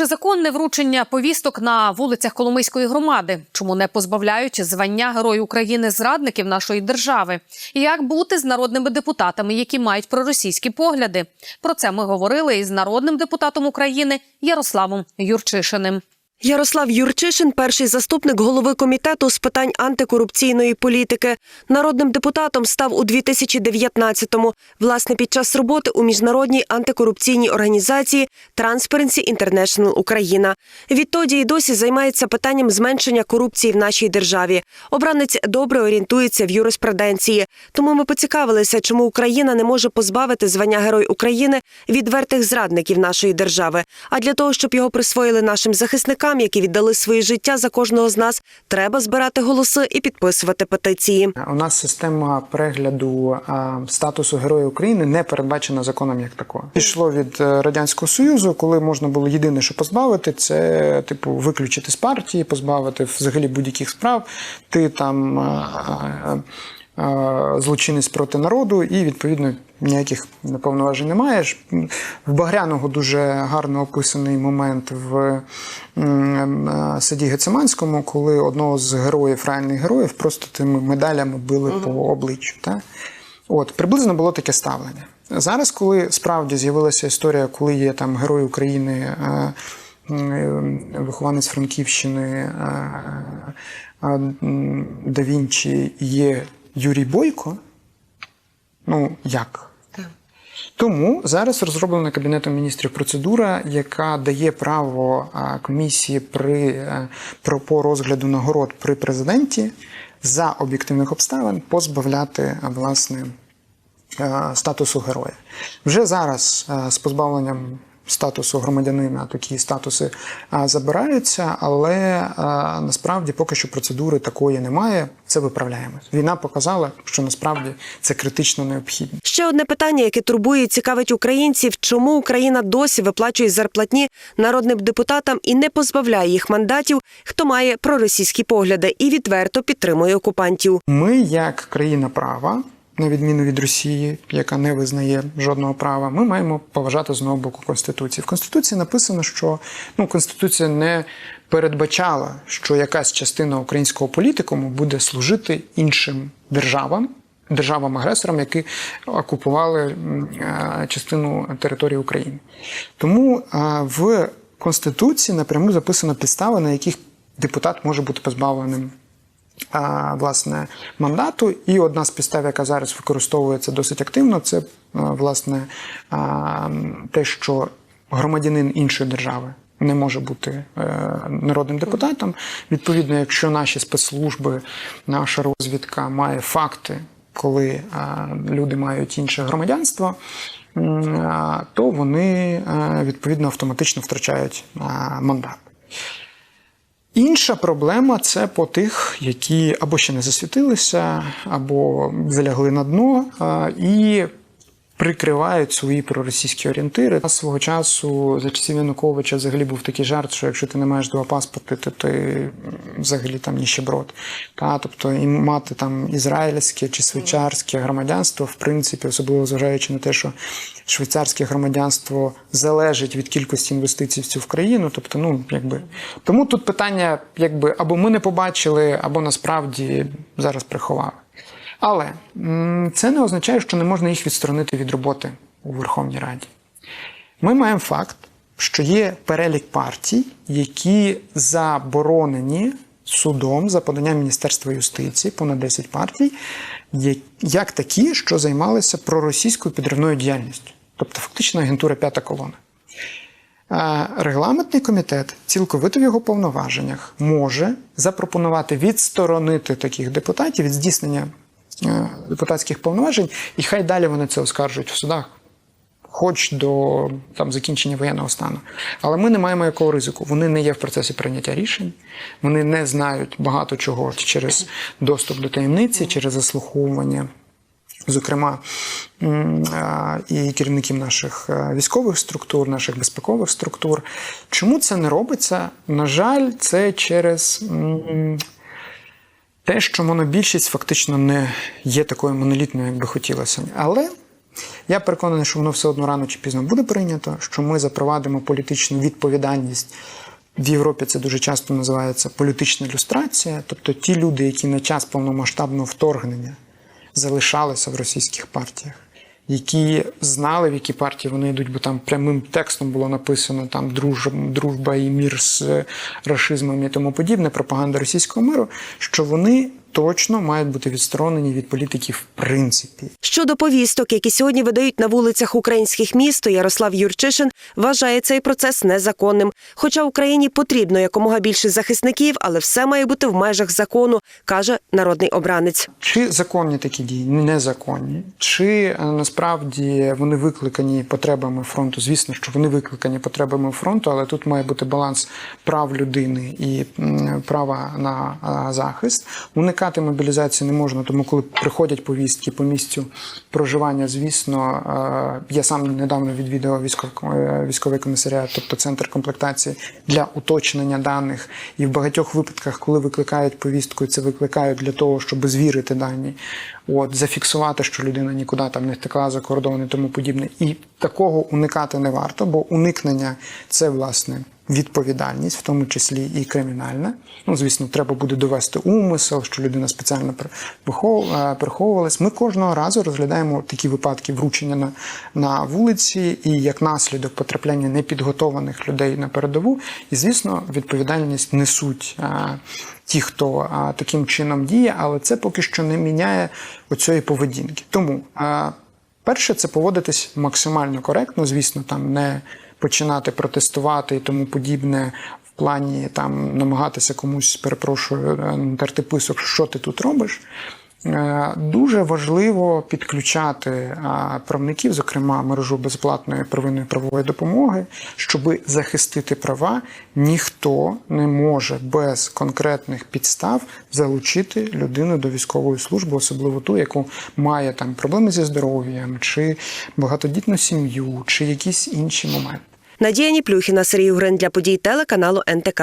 Чи законне вручення повісток на вулицях Коломийської громади? Чому не позбавляють звання Герой України зрадників нашої держави? І як бути з народними депутатами, які мають проросійські погляди? Про це ми говорили із народним депутатом України Ярославом Юрчишиним. Ярослав Юрчишин, перший заступник голови комітету з питань антикорупційної політики, народним депутатом став у 2019-му, власне, під час роботи у міжнародній антикорупційній організації Transparency International Україна. Відтоді й досі займається питанням зменшення корупції в нашій державі. Обранець добре орієнтується в юриспруденції. Тому ми поцікавилися, чому Україна не може позбавити звання Герой України відвертих зрадників нашої держави. А для того, щоб його присвоїли нашим захисникам, які віддали своє життя за кожного з нас, треба збирати голоси і підписувати петиції. У нас система перегляду статусу Героя України не передбачена законом як такого. Пішло від е, радянського союзу, коли можна було єдине, що позбавити, це типу виключити з партії, позбавити взагалі будь-яких справ. Ти там. А, Злочинець проти народу, і відповідно ніяких неповноважень не маєш. В Багряного дуже гарно описаний момент в е, саді Гециманському, коли одного з героїв, реальних героїв, просто тими медалями били по обличчю. Та? От, приблизно було таке ставлення. Зараз, коли справді з'явилася історія, коли є там герой України, е, вихованець Франківщини, е, е, Да Вінчі, є Юрій Бойко, ну як? Тому зараз розроблена Кабінетом міністрів процедура, яка дає право комісії при е, про по розгляду нагород при президенті за об'єктивних обставин позбавляти власне е, статусу героя. Вже зараз е, з позбавленням статусу громадянина такі статуси забираються, але насправді поки що процедури такої немає. Це виправляємо. Війна показала, що насправді це критично необхідно. Ще одне питання, яке турбує і цікавить українців: чому Україна досі виплачує зарплатні народним депутатам і не позбавляє їх мандатів, хто має проросійські погляди і відверто підтримує окупантів. Ми, як країна права, на відміну від Росії, яка не визнає жодного права, ми маємо поважати з одного боку Конституції. В Конституції написано, що ну, Конституція не передбачала, що якась частина українського політикуму буде служити іншим державам. Державам-агресорам, які окупували е, частину території України. Тому е, в Конституції напряму записано підстави, на яких депутат може бути позбавленим власне мандату. І одна з підстав, яка зараз використовується досить активно, це власне те, що громадянин іншої держави. Не може бути е, народним депутатом. Відповідно, якщо наші спецслужби, наша розвідка має факти, коли е, люди мають інше громадянство, то вони е, відповідно автоматично втрачають е, мандат. Інша проблема це по тих, які або ще не засвітилися, або залягли на дно і прикривають свої проросійські орієнтири. Свого часу за часів Януковича взагалі був такий жарт, що якщо ти не маєш два паспорти, то ти взагалі там ніщеброд. Та, тобто і мати там ізраїльське чи швейцарське громадянство, в принципі, особливо зважаючи на те, що швейцарське громадянство залежить від кількості інвестицій в цю в країну. Тобто, ну якби тому тут питання, якби або ми не побачили, або насправді зараз приховали. Але це не означає, що не можна їх відсторонити від роботи у Верховній Раді. Ми маємо факт, що є перелік партій, які заборонені судом за поданням Міністерства юстиції, понад 10 партій, як такі, що займалися проросійською підривною діяльністю, тобто фактично агентура п'ята колона. Регламентний комітет цілковито в його повноваженнях може запропонувати відсторонити таких депутатів від здійснення депутатських повноважень, і хай далі вони це оскаржують в судах, хоч до там, закінчення воєнного стану. Але ми не маємо якого ризику. Вони не є в процесі прийняття рішень, вони не знають багато чого через доступ до таємниці, через заслуховування зокрема і керівників наших е, військових структур, наших безпекових структур. Чому це не робиться? На жаль, це через те, що монобільшість фактично не є такою монолітною, як би хотілося. Але Я переконаний, що воно все одно рано чи пізно буде прийнято, що ми запровадимо політичну відповідальність. В Європі це дуже часто називається політична люстрація, тобто ті люди, які на час повномасштабного вторгнення залишалися в російських партіях, які знали, в які партії вони йдуть, бо там прямим текстом було написано там дружба, і мір з е, рашизмом і тому подібне, пропаганда російського миру, що вони точно мають бути відсторонені від політики в принципі. Щодо повісток, які сьогодні видають на вулицях українських міст, Ярослав Юрчишин вважає цей процес незаконним. Хоча Україні потрібно якомога більше захисників, але все має бути в межах закону, каже народний обранець. Чи законні такі дії? Незаконні. Чи е, насправді вони викликані потребами фронту? Звісно, що вони викликані потребами фронту, але тут має бути баланс прав людини і права на захист. Уникати мобілізації не можна, тому коли приходять повістки по місцю проживання, звісно, е, я сам недавно військов- е, військовий комісаріат, тобто центр комплектації для уточнення даних. І в багатьох випадках, коли викликають повістку, це викликають для того, щоб звірити дані, от зафіксувати, що людина нікуди там не втекла за кордон і тому подібне. І такого уникати не варто, бо уникнення це власне. Відповідальність, в тому числі і кримінальна. Ну, звісно, треба буде довести умисел, що людина спеціально е, приховувалась. Ми кожного разу розглядаємо такі випадки вручення на, на вулиці і як наслідок потрапляння непідготованих людей на передову. І, звісно, відповідальність несуть е, ті, хто е, таким чином діє, але це поки що не міняє оцієї поведінки. Тому е, перше це поводитись максимально коректно, звісно, там не починати протестувати і тому подібне плані там намагатися комусь, перепрошую, дарти терти писок, що ти тут робиш. Е, Дуже важливо підключати е, правників, зокрема мережу безплатної первинної правової допомоги, щоб захистити права. Ніхто не може без конкретних підстав залучити людину до військової служби, особливо ту, яку має там проблеми зі здоров'ям, чи багатодітну сім'ю, чи якісь інші моменти. Надія Ніплюхіна, Сергій Грин для подій телеканалу НТК.